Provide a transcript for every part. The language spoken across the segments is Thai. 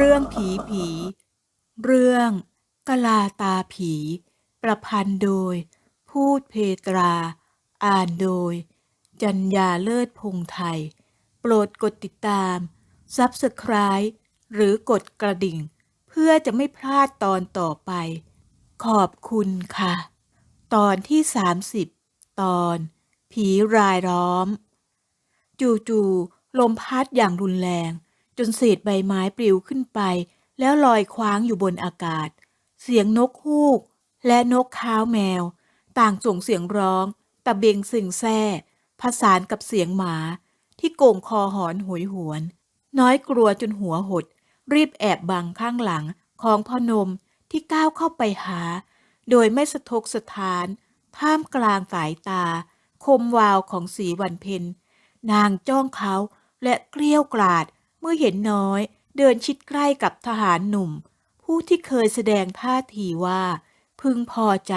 เรื่องผีผี เรื่องกลาตาผี ประพันธ์โดย พูดเพตรา อ่านโดย จัญญาเลิศพงไทย โปรดกดติดตาม Subscribe หรือกดกระดิ่ง เพื่อจะไม่พลาดตอนต่อไป ขอบคุณค่ะ ตอนที่ 30 ตอน ผีรายล้อม จู่ๆลมพัดอย่างรุนแรง จนเศษใบไม้ปลิวขึ้นไป แล้วลอยคว้างอยู่บนอากาศ เสียงนกฮูก และนกค้าวแมว ต่างส่งเสียงร้อง ตะเบงสึงแซ่ผสานกับเสียงหมา ที่โก่งคอหอนโหยหวน น้อยกลัวจนหัวหด รีบแอบบังข้างหลังของพอนมที่ก้าวเข้าไปหา โดยไม่สะทกสะทาน ท่ามกลางสายตา คมวาวของสีวันเพ็ญนางจ้องเขาและเกลี้ยวกราด มื่อเห็นน้อยเดินชิดใกล้กับทหารหนุ่ม ผู้ที่เคยแสดงท่าทีว่า พึงพอใจ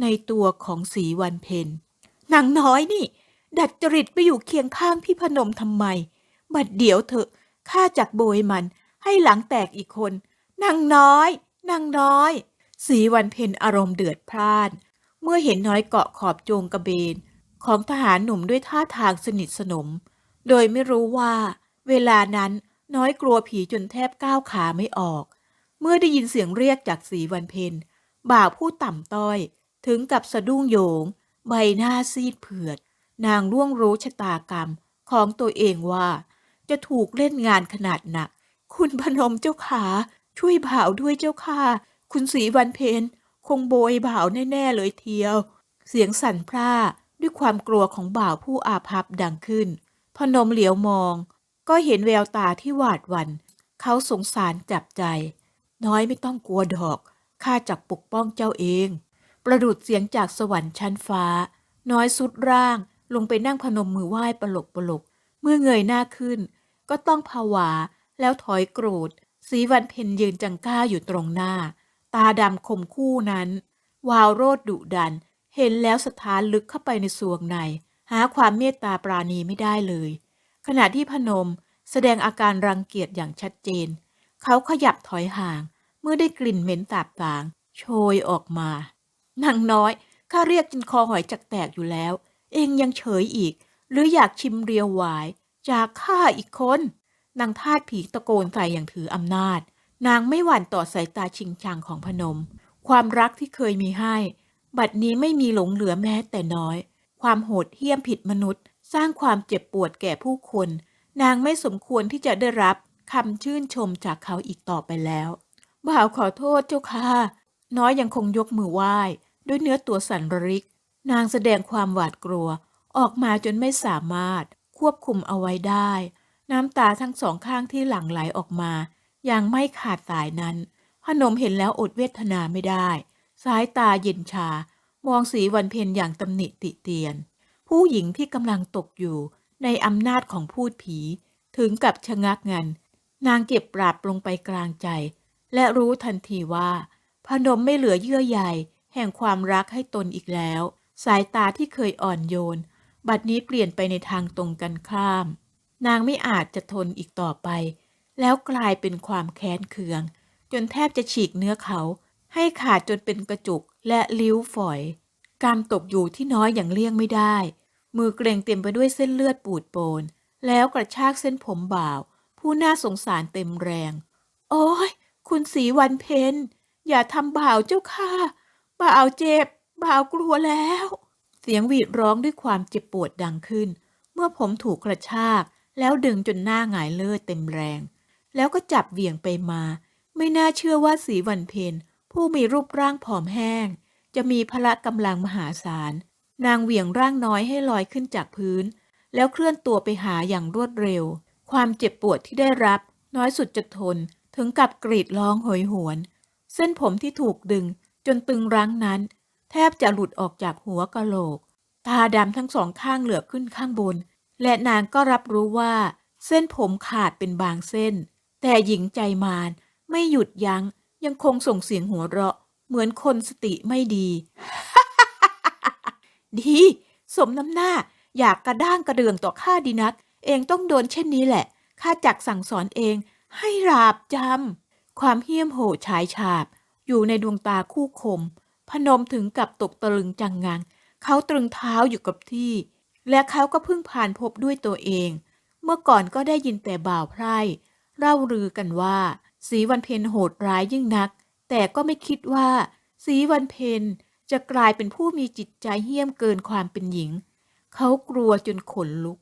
ในตัวของสีวันเพ็ญนางน้อยนี่ ดัดจริตไปอยู่เคียงข้างพี่พนมทำไม บัดเดี๋ยวเถอะข้าจักโบยมันให้หลังแตกอีกคนนางน้อยนางน้อย สีวันเพ็ญอารมณ์เดือดพล่าน เมื่อเห็นน้อยเกาะขอบโจงกระเบน ของทหารหนุ่มด้วยท่าทางสนิทสนม โดยไม่รู้ว่า เวลานั้นน้อยกลัวผีจนแทบก้าวขาไม่ออก เมื่อได้ยินเสียงเรียกจากสีวันเพ็ญบ่าวผู้ต่ำต้อย ถึงกับสะดุ้งโยง ใบหน้าซีดเผือด นางร่วงรู้ชะตากรรมของตัวเองว่า จะถูกเล่นงานขนาดหนัก คุณพนมเจ้าขาช่วยบ่าวด้วยเจ้าค่ะคุณสีวันเพ็ญคงโบยบ่าวแน่ๆเลยเทียว เสียงสั่นพร่าด้วยความกลัวของบ่าวผู้อาภัพดังขึ้น พนมเหลียวมอง ก็เห็นแววตาที่หวาดหวัน่นเขาสงสารจับใจ น้อยไม่ต้องกลัวดอก ข้าจักปกป้องเจ้าเอง ประดุดเสียงจากสวรรค์ชั้นฟ้า น้อยสุดร่าง ลงไปนั่งพนมมือไหว้ปลกปลก เมื่อเงยหน้าขึ้น ก็ต้องผวาแล้วถอยโกรธ สีวันเพ็ญยืนจังก้าอยู่ตรงหน้า ตาดำคมคู่นั้น วาวโรดดุดัน เห็นแล้วสถานลึกเข้าไปในสวงใน หาความเมตตาปราณีไม่ได้เลย ขณะที่พนมแสดงอาการรังเกียจอย่างชัดเจน เขาขยับถอยห่าง เมื่อได้กลิ่นเหม็นสาบสางโชยออกมานางน้อยข้าเรียกจนคอหอยจักแตกอยู่แล้ว เองยังเฉยอีก หรืออยากชิมเรียวหวาย จากข้าอีกคนนางทาสผีตะโกนใส่อย่างถืออำนาจ นางไม่หวั่นต่อสายตาชิงชังของพนม ความรักที่เคยมีให้ บัดนี้ไม่มีหลงเหลือแม้แต่น้อย ความโหดเหี้ยมผิดมนุษย์ สร้างความเจ็บปวดแก่ผู้คน นางไม่สมควรที่จะได้รับคำชื่นชมจากเขาอีกต่อไปแล้ว บ่าวขอโทษเจ้าค่ะ น้อยยังคงยกมือไหว้ ด้วยเนื้อตัวสั่นระริก นางแสดงความหวาดกลัว ออกมาจนไม่สามารถควบคุมเอาไว้ได้ น้ำตาทั้งสองข้างที่หลั่งไหลออกมา อย่างไม่ขาดสายนั้น พนมเห็นแล้วอดเวทนาไม่ได้ สายตาเย็นชา มองสีวันเพ็ญอย่างตำหนิติเตียน ผู้หญิงที่กำลังตกอยู่ในอำนาจของพูดผี ถึงกับชะงักงัน นางเก็บปราบลงไปกลางใจ และรู้ทันทีว่า พนมไม่เหลือเยื่อใยแห่งความรักให้ตนอีกแล้ว สายตาที่เคยอ่อนโยน บัดนี้เปลี่ยนไปในทางตรงกันข้าม นางไม่อาจจะทนอีกต่อไป แล้วกลายเป็นความแค้นเคือง จนแทบจะฉีกเนื้อเขา ให้ขาดจนเป็นกระจุกและลิ้วฝอย กามตกอยู่ที่น้อยอย่างเลี่ยงไม่ได้ มือเกรงเต็มไปด้วยเส้นเลือดปูดโปน แล้วกระชากเส้นผมบ่าว ผู้น่าสงสารเต็มแรง โอ้ย คุณสีวันเพ็ญอย่าทำบ่าวเจ้าค่ะ บ่าวเจ็บ บ่าวกลัวแล้ว เสียงหวีดร้องด้วยความเจ็บปวดดังขึ้น เมื่อผมถูกกระชาก แล้วดึงจนหน้าหงายเลือดเต็มแรง แล้วก็จับเหวี่ยงไปมา ไม่น่าเชื่อว่าสีวันเพ็ญผู้มีรูปร่างผอมแห้ง จะมีพละกำลังมหาศาล นางเหวี่ยงร่างน้อยให้ลอยขึ้นจากพื้น แล้วเคลื่อนตัวไปหาอย่างรวดเร็ว ความเจ็บปวดที่ได้รับ น้อยสุดจะทน ถึงกับกรีดร้องโหยหวน เส้นผมที่ถูกดึงจนตึงรั้งนั้น แทบจะหลุดออกจากหัวกะโหลก ตาดำทั้งสองข้างเหลือบขึ้นข้างบน และนางก็รับรู้ว่า เส้นผมขาดเป็นบางเส้น แต่หญิงใจมารไม่หยุดยัง้งยังคงส่งเสียงหัวเราะ เหมือนคนสติไม่ดี ดี สมน้ำหน้า อยากกระด้างกระเดืองต่อข้าดีนัก เองต้องโดนเช่นนี้แหละข้าจักสั่งสอนเอง ให้ราบจำความเหี้ยมโหดฉายฉาบ อยู่ในดวงตาคู่คม พนมถึงกับตกตะลึงจังงัง เขาตรึงเท้าอยู่กับที่ และเขาก็เพิ่งผ่านพบด้วยตัวเอง เมื่อก่อนก็ได้ยินแต่บ่าวไพร่เล่าลือกันว่า สีวันเพ็ญโหดร้ายยิ่งนัก แต่ก็ไม่คิดว่า สีวันเพ็ญ จะกลายเป็นผู้มีจิตใจเหี้ยมเกินความเป็นหญิง เขากลัวจนขนลุก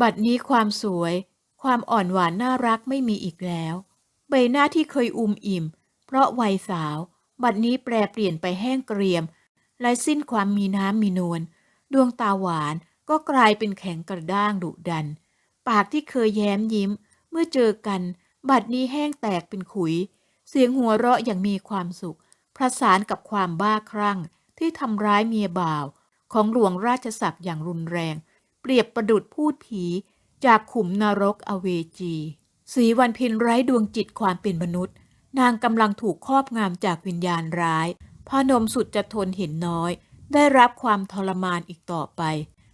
บัดนี้ความสวย ความอ่อนหวานน่ารักไม่มีอีกแล้ว ใบหน้าที่เคยอุ่มอิ่ม เพราะวัยสาว บัดนี้แปรเปลี่ยนไปแห้งเกรียมไร้สิ้นความมีน้ำมีนวลดวงตาหวานก็กลายเป็นแข็งกระด้างดุดัน ปากที่เคยแย้มยิ้ม เมื่อเจอกัน บัดนี้แห้งแตกเป็นขุย เสียงหัวเราะอย่างมีความสุข ประสานกับความบ้าคลั่ง ที่ทำร้ายเมียบ่าว ของหลวงราชศักดิ์อย่างรุนแรง เปรียบประดุดพูดผีจากขุมนรกอเวจีสีวันพ็ญไร้ดวงจิตความเป็นมนุษย์ นางกำลังถูกครอบงำจากวิญญาณร้ายพอนมสุดจะทนเห็นน้อย ได้รับความทรมานอีกต่อไป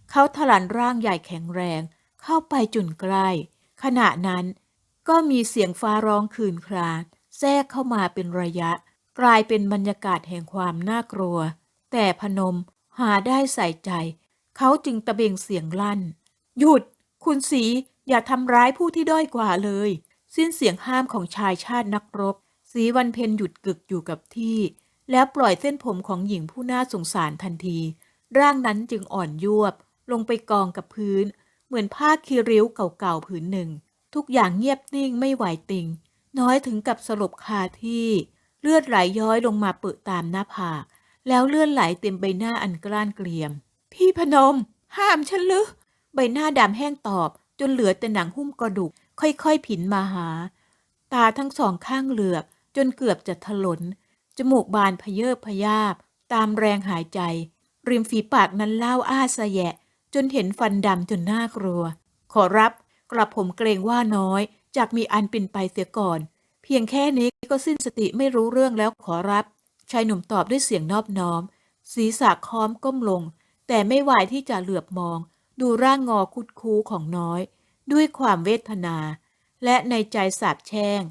เขาถลันร่างใหญ่แข็งแรง เข้าไปจุนใกล้ ขณะนั้นก็มีเสียงฟ้าร้องคืนครางแทรกเข้ามาเป็นระยะ กลายเป็นบรรยากาศแห่งความน่ากลัว แต่พนมหาได้ใส่ใจ เขาจึงตะเบงเสียงลั่น หยุด คุณสีอย่าทำร้ายผู้ที่ด้อยกว่าเลย สิ้นเสียงห้ามของชายชาตินักรบ สีวันเพ็ญหยุดกึกอยู่กับที่ แล้วปล่อยเส้นผมของหญิงผู้น่าสงสารทันที ร่างนั้นจึงอ่อนยวบ ลงไปกองกับพื้น เหมือนผ้าคีริ้วเก่าๆผืนหนึ่ง ทุกอย่างเงียบนิ่งไม่ไหวติง น้อยถึงกับสลบคาที่ เลือดไหลย้อยลงมาเปิดตามหน้าผาก แล้วเลื่อนไหลเต็มใบหน้าอันกล้านเกรียม พี่พนม ห้ามฉันลึใบหน้าดำแห้งตอบ จนเหลือแต่หนังหุ้มกระดูก ค่อยๆ ผินมาหา ตาทั้งสองข้างเหลือกจนเกือบจะถลน จมูกบานพเยิบพยาบ ตามแรงหายใจ ริมฝีปากนั้นเล่าอ้าสะแยะ จนเห็นฟันดำจนน่ากลัว ขอรับกระผมเกรงว่าน้อยจากมีอันเป็นไปเสียก่อน เพียงแค่นี้ก็สิ้นสติไม่รู้เรื่องแล้วขอรับ ชายหนุ่มตอบด้วยเสียงนอบน้อม ศีรษะค้อมก้มลง แต่ไม่ไหวที่จะเหลือบมอง ดูร่างงอคุดคูของน้อย ด้วยความเวทนา และในใจสาบแช่ง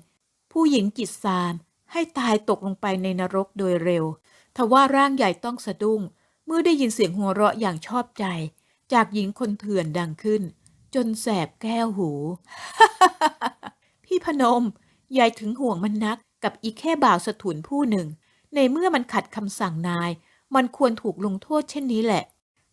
ผู้หญิงจิตซามให้ตายตกลงไปในนรกโดยเร็ว ทว่าร่างใหญ่ต้องสะดุ้ง เมื่อได้ยินเสียงหัวเราะอย่างชอบใจ จากหญิงคนเถื่อนดังขึ้น จนแสบแก้วหู พี่พนม ยายถึงห่วงมันนักกับอีแค่บ่าวสถุนผู้หนึ่ง ในเมื่อมันขัดคำสั่งนาย มันควรถูกลงโทษเช่นนี้แหละ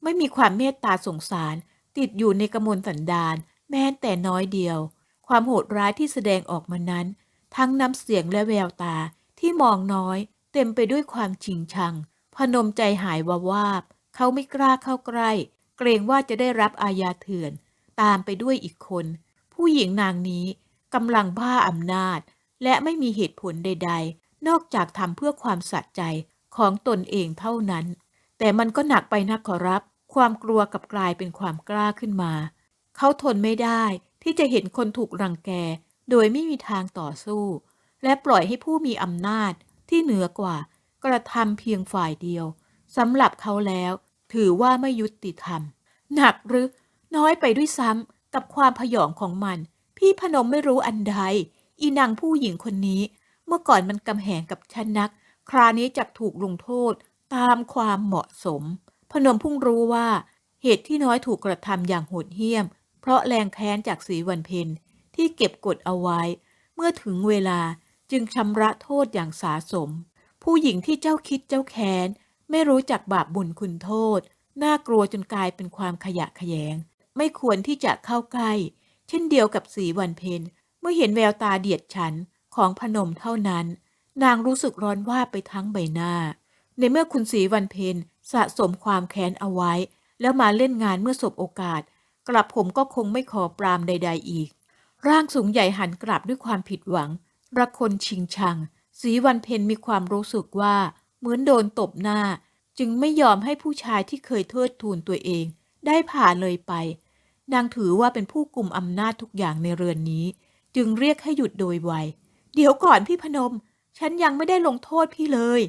ไม่มีความเมตตาสงสาร ติดอยู่ในกระมวลสันดานแม้แต่น้อยเดียว ความโหดร้ายที่แสดงออกมานั้น ทั้งน้ำเสียงและแววตาที่มองน้อย เต็มไปด้วยความชิงชัง พนมใจหายวาวาบ เขาไม่กล้าเข้าใกล้ เกรงว่าจะได้รับอาญาเถื่อน ตามไปด้วยอีกคน ผู้หญิงนางนี้กำลังบ้าอำนาจ และไม่มีเหตุผลใด ๆ นอกจากทำเพื่อความสะใจของตนเองเท่านั้น แต่มันก็หนักไปนักขอรับ ความกลัวกับกลายเป็นความกล้าขึ้นมา เขาทนไม่ได้ที่จะเห็นคนถูกรังแก โดยไม่มีทางต่อสู้ และปล่อยให้ผู้มีอำนาจที่เหนือกว่า กระทำเพียงฝ่ายเดียวสำหรับเขาแล้ว ถือว่าไม่ยุติธรรม หนักหรือ น้อยไปด้วยซ้ำกับความพยองของมัน พี่พนมไม่รู้อันใด อีนางผู้หญิงคนนี้ มื่อก่อนมันกำแหงกับฉันนัก คราวนี้จักถูกลงโทษตามความเหมาะสม พนมพุ่งรู้ว่าเหตุที่น้อยถูกกระทำอย่างโหดเหี้ยม เพราะแรงแค้นจากสีวันเพ็ญที่เก็บกดเอาไว้ เมื่อถึงเวลาจึงชำระโทษอย่างสาสม ผู้หญิงที่เจ้าคิดเจ้าแค้น ไม่รู้จักบาปบุญคุณโทษ น่ากลัวจนกลายเป็นความขยะแขยง ไม่ควรที่จะเข้าใกล้ เช่นเดียวกับสีวันเพ็ญเมื่อเห็นแววตาเดียดฉัน ของพนมเท่านั้น นางรู้สึกร้อนว่าไปทั้งใบหน้า ในเมื่อคุณสีวันเพ็ญสะสมความแค้นเอาไว้ แล้วมาเล่นงานเมื่อสบโอกาส กลับผมก็คงไม่ขอปรามใด ๆ อีก ร่างสูงใหญ่หันกลับด้วยความผิดหวังระคนชิงชังสีวันเพ็ญมีความรู้สึกว่า เหมือนโดนตบหน้า จึงไม่ยอมให้ผู้ชายที่เคยเทิดทูนตัวเอง ได้ผ่าเลยไป นางถือว่าเป็นผู้กลุ่มอำนาจทุกอย่างในเรือนนี้ จึงเรียกให้หยุดโดยไว เดี๋ยวก่อนพี่พนม ฉันยังไม่ได้ลงโทษพี่เลย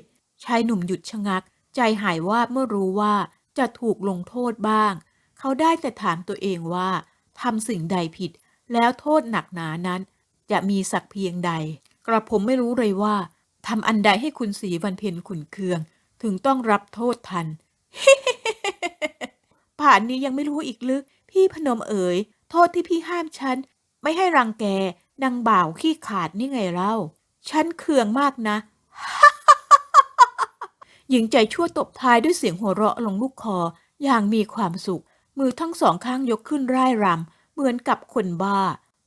ชายหนุ่มหยุดชะงัก ใจหายว่าเมื่อรู้ว่าจะถูกลงโทษบ้าง เขาได้แต่ถามตัวเองว่าทำสิ่งใดผิด แล้วโทษหนักหนานั้น จะมีสักเพียงใด กระผมไม่รู้เลยว่าทำอันใดให้คุณสีวันเพ็ญขุนเคือง ถึงต้องรับโทษทัน ป่านนี้ยังไม่รู้อีกลึก พี่พนมเอ๋ย โทษที่พี่ห้ามฉัน ไม่ให้รังแก นางบ่าวขี้ขาดนี่ไงเล่า ฉันเคืองมากนะ หญิงใจชั่วตบท้ายด้วยเสียงหัวเราะลงลูกคออย่างมีความสุข มือทั้งสองข้างยกขึ้นร่ายรำเหมือนกับคนบ้า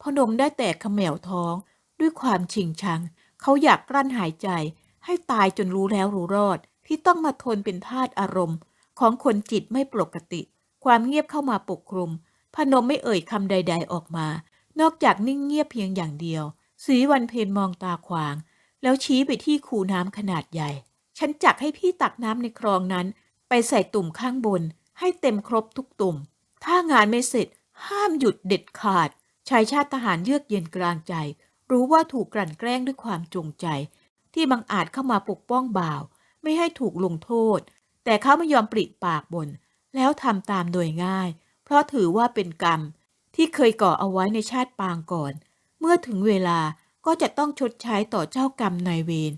พนมได้แต่ขมวท้อง ด้วยความชิงชัง เขาอยากกลั้นหายใจ ให้ตายจนรู้แล้วรู้รอด ที่ต้องมาทนเป็นทาสอารมณ์ ของคนจิตไม่ปกติ ความเงียบเข้ามาปกคลุม พนมไม่เอ่ยคำใด ๆออกมา นอกจากนิ่งเงียบเพียงอย่างเดียวสีวันเพนมองตาขวาง แล้วชี้ไปที่คูน้ำขนาดใหญ่ ฉันจักให้พี่ตักน้ำในคลองนั้น ไปใส่ตุ่มข้างบน ให้เต็มครบทุกตุ่ม ถ้างานไม่เสร็จ ห้ามหยุดเด็ดขาด ชายชาติทหารเยือกเย็นกลางใจ รู้ว่าถูกกลั่นแกล้งด้วยความจงใจ ที่บังอาจเข้ามาปกป้องบ่าว ไม่ให้ถูกลงโทษ แต่เขาไม่ยอมปริปากบน แล้วทำตามโดยง่าย เพราะถือว่าเป็นกรรม ที่เคยก่อเอาไว้ในชาติปางก่อน เมื่อถึงเวลาก็จะต้องชดใช้ต่อเจ้ากรรมนายเวร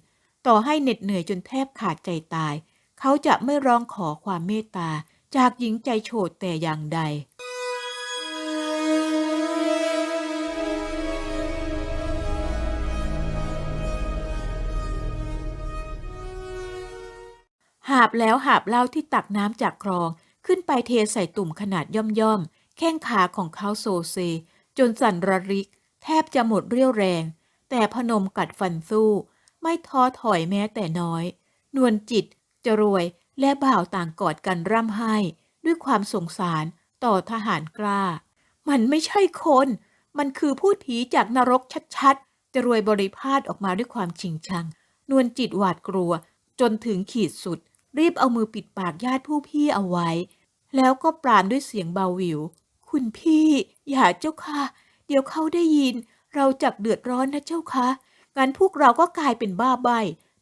ต่อให้เหน็ดเหนื่อยจนแทบขาดใจตาย เขาจะไม่ร้องขอความเมตตา จากหญิงใจโฉดแต่อย่างใด หาบแล้วหาบเล้าที่ตักน้ำจากคลองขึ้นไปเทใส่ตุ่มขนาดย่อมๆ แข้งขาของเขาโซเซ จนสั่นระริก แทบจะหมดเรี่ยวแรง แต่พนมกัดฟันสู้ ไม่ท้อถอยแม้แต่น้อย นวลจิต จรวยและบ่าวต่างกอดกันร่ำไห้ ด้วยความสงสารต่อทหารกล้า มันไม่ใช่คน มันคือพูดผีจากนรกชัดๆ จรวยบริพาทออกมาด้วยความชิงชัง นวลจิตหวาดกลัว จนถึงขีดสุด รีบเอามือปิดปากญาติผู้พี่เอาไว้ แล้วก็ปรามด้วยเสียงเบาหวิว คุณพี่ อย่าเจ้าค่ะ เดี๋ยวเขาได้ยิน เราจักเดือดร้อนนะเจ้าค่ะงั้นพวกเราก็กลายเป็นบ้าใบ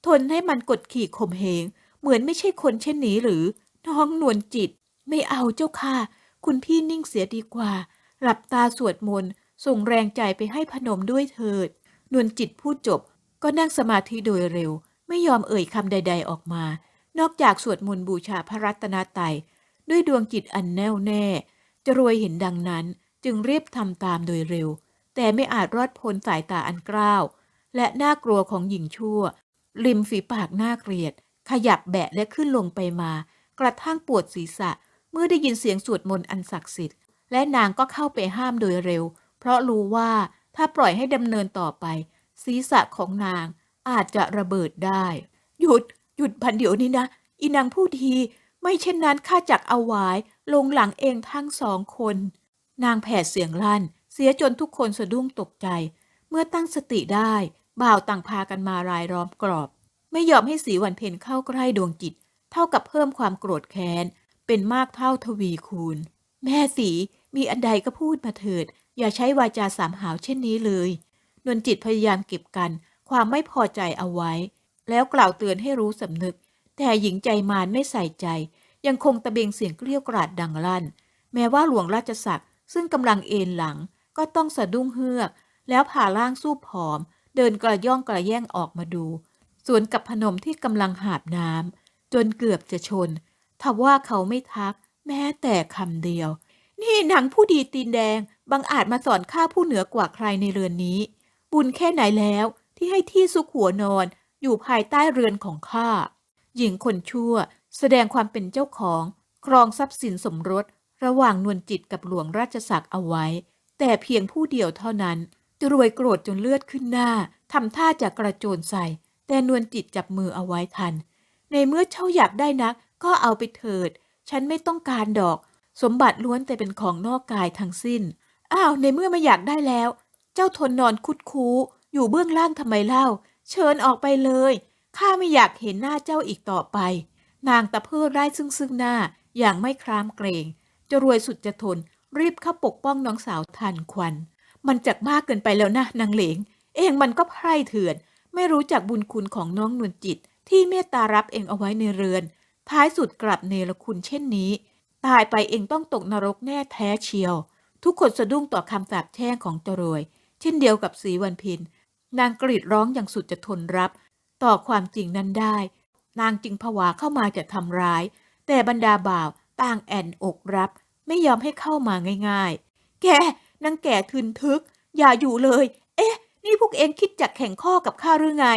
ทนให้มันกดขี่ข่มเหง เหมือนไม่ใช่คนเช่นนี้หรือ น้องนวลจิต ไม่เอาเจ้าค่ะ คุณพี่นิ่งเสียดีกว่า หลับตาสวดมนต์ ส่งแรงใจไปให้พนมด้วยเถิด นวลจิตพูดจบ ก็นั่งสมาธิโดยเร็ว ไม่ยอมเอ่ยคำใด ๆออกมา นอกจากสวดมนต์บูชาพระรัตนตรัยด้วยดวงจิตอันแน่วแน่ จะรวยเห็นดังนั้นจึงรีบทำตามโดยเร็ว แต่ไม่อาจรอดพ้นสายตาอันกล้าว และน่ากลัวของหญิงชั่ว ริมฝีปากน่าเกลียด ขยับแบะและขึ้นลงไปมา กระทั่งปวดศีรษะ เมื่อได้ยินเสียงสวดมนต์อันศักดิ์สิทธิ์ และนางก็เข้าไปห้ามโดยเร็ว เพราะรู้ว่าถ้าปล่อยให้ดำเนินต่อไป ศีรษะของนางอาจจะระเบิดได้ หยุด หยุดพันเดี๋ยวนี้นะ อีนางผู้ดี ไม่เช่นนั้นข้าจักเอาไว้ลงหลังเองทั้งสองคน นางแผดเสียงลั่น เสียจนทุกคนสะดุ้งตกใจ เมื่อตั้งสติได้ บ่าวต่างพากันมารายล้อมกรอบ ไม่ยอมให้สีวันเพ็ญเข้าใกล้ดวงจิต เท่ากับเพิ่มความโกรธแค้น เป็นมากเท่าทวีคูณ แม่สีมีอันใดก็พูดมาเถิด อย่าใช้วาจาสามหาวเช่นนี้เลยนวลจิตพยายามเก็บกัน ความไม่พอใจเอาไว้ แล้วกล่าวเตือนให้รู้สำนึก แต่หญิงใจมารไม่ใส่ใจ ยังคงตะเบงเสียงเกลี้ยวกราดดังลั่น แม้ว่าหลวงราชศักดิ์ซึ่งกำลังเอนหลังก็ต้องสะดุ้งเฮือก แล้วผ่าร่างสู้ผอม เดินกระย่องกระแย่งออกมาดู สวนกับพนมที่กำลังหาบน้ำจนเกือบจะชนทว่าเขาไม่ทัก แม้แต่คำเดียว นี่หนังผู้ดีตีนแดงบังอาจมาสอนข้าผู้เหนือกว่าใครในเรือนนี้ บุญแค่ไหนแล้วที่ให้ที่ซุกหัวนอนอยู่ภายใต้เรือนของข้าหญิงคนชั่ว แสดงความเป็นเจ้าของ ครองทรัพย์สินสมรส ระหว่างนวลจิตกับหลวงราชศักดิ์เอาไว้ แต่เพียงผู้เดียวเท่านั้นจะรวยโกรธจนเลือดขึ้นหน้าทำท่าจะกระโจนใส่ แต่นวลจิตจับมือเอาไว้ทัน ในเมื่อเจ้าอยากได้นัก ก็เอาไปเถิด ฉันไม่ต้องการดอก สมบัติล้วนแต่เป็นของนอกกายทั้งสิ้น อ้าว ในเมื่อไม่อยากได้แล้ว เจ้าทนนอนคุดคูอยู่เบื้องล่างทำไมเล่า เชิญออกไปเลย ข้าไม่อยากเห็นหน้าเจ้าอีกต่อไป นางตะเพิดไร้ซึ่งซึ่งหน้าอย่างไม่ครามเกรง จะรวยสุดจะทน รีบเข้าปกป้องน้องสาวทันควัน มันจักมากเกินไปแล้วนะนางเหลง เองมันก็ไพร่เถื่อน ไม่รู้จักบุญคุณของน้องนวลจิต ที่เมตตารับเองเอาไว้ในเรือน ท้ายสุดกลับเนรคุณเช่นนี้ ตายไปเองต้องตกนรกแน่แท้เชียว ทุกคนสะดุ้งต่อคำสาปแช่งของจรวย เช่นเดียวกับสีวันพ็ญนางกรีดร้องอย่างสุดจะทนรับ ต่อความจริงนั้นได้ นางจึงผวาเข้ามาจะทำร้าย แต่บรรดาบ่าวต่างแอนอกรับ ไม่ยอมให้เข้ามาง่าย ๆ แกนางแก่ทึนทึก อย่าอยู่เลย เอ๊ะ นี่พวกเองคิดจักแข่งข้อกับข้าหรือไง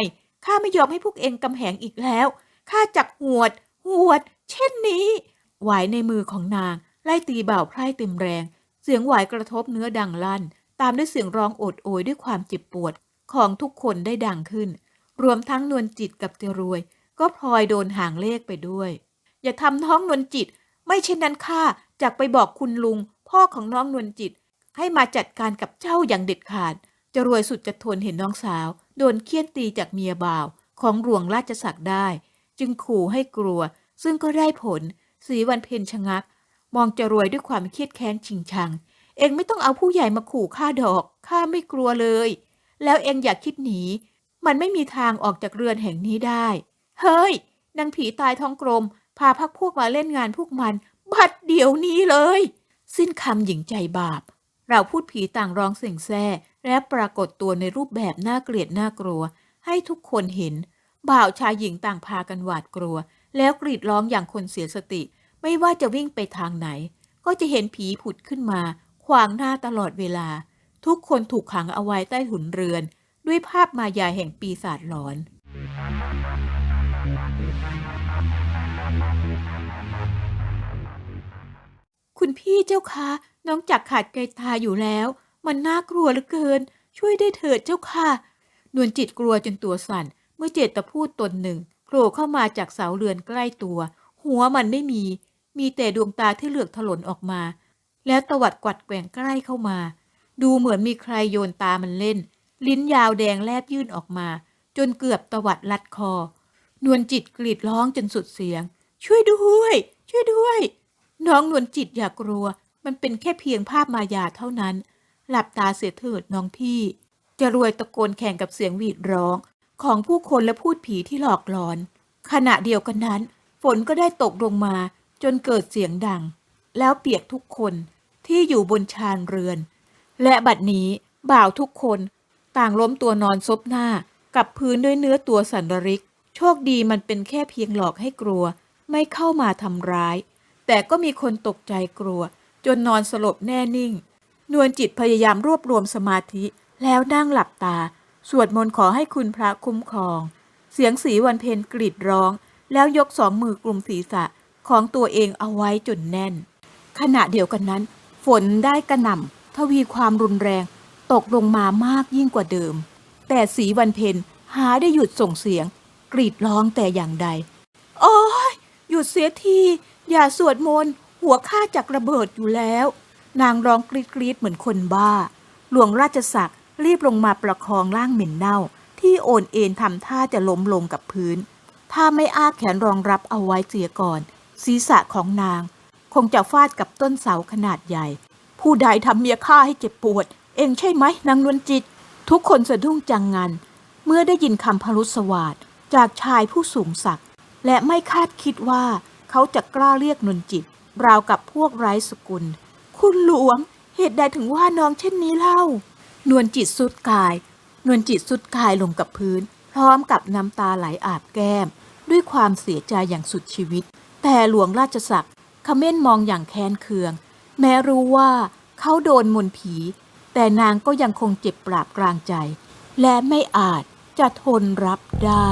ข้าไม่ยอมให้พวกเองกำแหงอีกแล้วข้าจักหวด หวด เช่นนี้หวายในมือของนางไล่ตีบ่าวไพร่เต็มแรง เสียงหวายกระทบเนื้อดังลั่น ตามด้วยเสียงร้องโอดโอยด้วยความเจ็บปวดของทุกคนได้ดังขึ้น รวมทั้งนวลจิตกับเจรวย ก็พลอยโดนห่างเลขไปด้วย อย่าทำน้องนวลจิต ไม่เช่นนั้นข้าจะไปบอกคุณลุง พ่อของน้องนวลจิต ให้มาจัดการกับเจ้าอย่างเด็ดขาดจรวยสุดจะทนเห็นน้องสาว โดนเคี่ยนตีจากเมียบ่าวของหลวงราชศักดิ์ได้ จึงขู่ให้กลัว ซึ่งก็ได้ผลสีวันเพ็ญชะงัก มองจรวยด้วยความเครียดแค้นชิงชัง เองไม่ต้องเอาผู้ใหญ่มาขู่ข้าดอกข้าไม่กลัวเลย แล้วเองอยากคิดหนีมันไม่มีทางออกจากเรือนแห่งนี้ได้ เฮ้ยนางผีตายทองกลม พาพักพวกมาเล่นงานพวกมัน บัดเดี๋ยวนี้เลย สิ้นคำหญิงใจบาป เราพูดผีต่างร้องเสียงแซ่ และปรากฏตัวในรูปแบบน่าเกลียดน่ากลัว ให้ทุกคนเห็น บ่าวชายหญิงต่างพากันหวาดกลัว แล้วกรีดร้องอย่างคนเสียสติ ไม่ว่าจะวิ่งไปทางไหน ก็จะเห็นผีผุดขึ้นมา ขวางหน้าตลอดเวลา ทุกคนถูกขังเอาไว้ใต้หุ่นเรือน ด้วยภาพมายาแห่งปีศาจหลอน คุณพี่เจ้าคะน้องจักขาดไกลตาอยู่แล้ว มันน่ากลัวเหลือเกิน ช่วยได้เถิดเจ้าค่ะนวลจิตกลัวจนตัวสั่น เมื่อเจตพูดตนหนึ่งโผล่เข้ามาจากเสาเรือนใกล้ตัว หัวมันไม่มี มีแต่ดวงตาที่เหลือกถลนออกมา แล้วตวัดกวัดแกว่งใกล้เข้ามา ดูเหมือนมีใครโยนตามันเล่น ลิ้นยาวแดงแลบยื่นออกมา จนเกือบตวัดลัดคอ นวลจิตกรีดร้องจนสุดเสียง ช่วยด้วย ช่วยด้วย น้องนวลจิตอย่ากลัว มันเป็นแค่เพียงภาพมายาเท่านั้น หลับตาเสียเถิดน้องพี่ จะรวยตะโกนแข่งกับเสียงหวีดร้อง ของผู้คนและพูดผีที่หลอกหลอน ขณะเดียวกันนั้น ฝนก็ได้ตกลงมาจนเกิดเสียงดัง แล้วเปียกทุกคนที่อยู่บนชานเรือน และบัดนี้บ่าวทุกคนต่างล้มตัวนอนซบหน้ากับพื้นด้วยเนื้อตัวสันดริก โชคดีมันเป็นแค่เพียงหลอกให้กลัว ไม่เข้ามาทำร้าย แต่ก็มีคนตกใจกลัว จนนอนสลบแน่นิ่ง นวลจิตพยายามรวบรวมสมาธิแล้วนั่งหลับตา สวดมนต์ขอให้คุณพระคุ้มครอง เสียงสีวันเพ็ญกรีดร้อง แล้วยกสองมือกลุ่มศีรษะของตัวเองเอาไว้จนแน่น ขณะเดียวกันนั้น ฝนได้กระหน่ำทวีความรุนแรง ตกลงมามากยิ่งกว่าเดิม แต่สีวันเพ็ญหาได้หยุดส่งเสียง กรีดร้องแต่อย่างใด โอ้ยหยุดเสียที อย่าสวดมนต์หัวข้าจากระเบิดอยู่แล้ว นางร้องกรีดกรีดเหมือนคนบ้า หลวงราชศักดิ์รีบลงมาประคองร่างเหม็นเน่า ที่โอนเอ็นทำท่าจะล้มลงกับพื้น ถ้าไม่อ้าแขนรองรับเอาไว้เสียก่อน ศีรษะของนาง คงจะฟาดกับต้นเสาขนาดใหญ่ ผู้ใดทำเมียข้าให้เจ็บปวด เองใช่ไหมนางนวลจิต ทุกคนสะดุ้งจังงัน เมื่อได้ยินคำพรุษวาทจากชายผู้สูงศักดิ์และไม่คาดคิดว่า เขาจะกล้าเรียกนวลจิต ราวกับพวกไร้สกุล คุณหลวง เหตุใดถึงว่าน้องเช่นนี้เล่า นวลจิตสุดกาย นวลจิตสุดกายลงกับพื้น พร้อมกับน้ำตาไหลอาบแก้ม ด้วยความเสียใจอย่างสุดชีวิต แต่หลวงราชศักดิ์เขม้นมองอย่างแค้นเคือง แม้รู้ว่าเขาโดนมนต์ผี แต่นางก็ยังคงเจ็บปราบกลางใจ และไม่อาจจะทนรับได้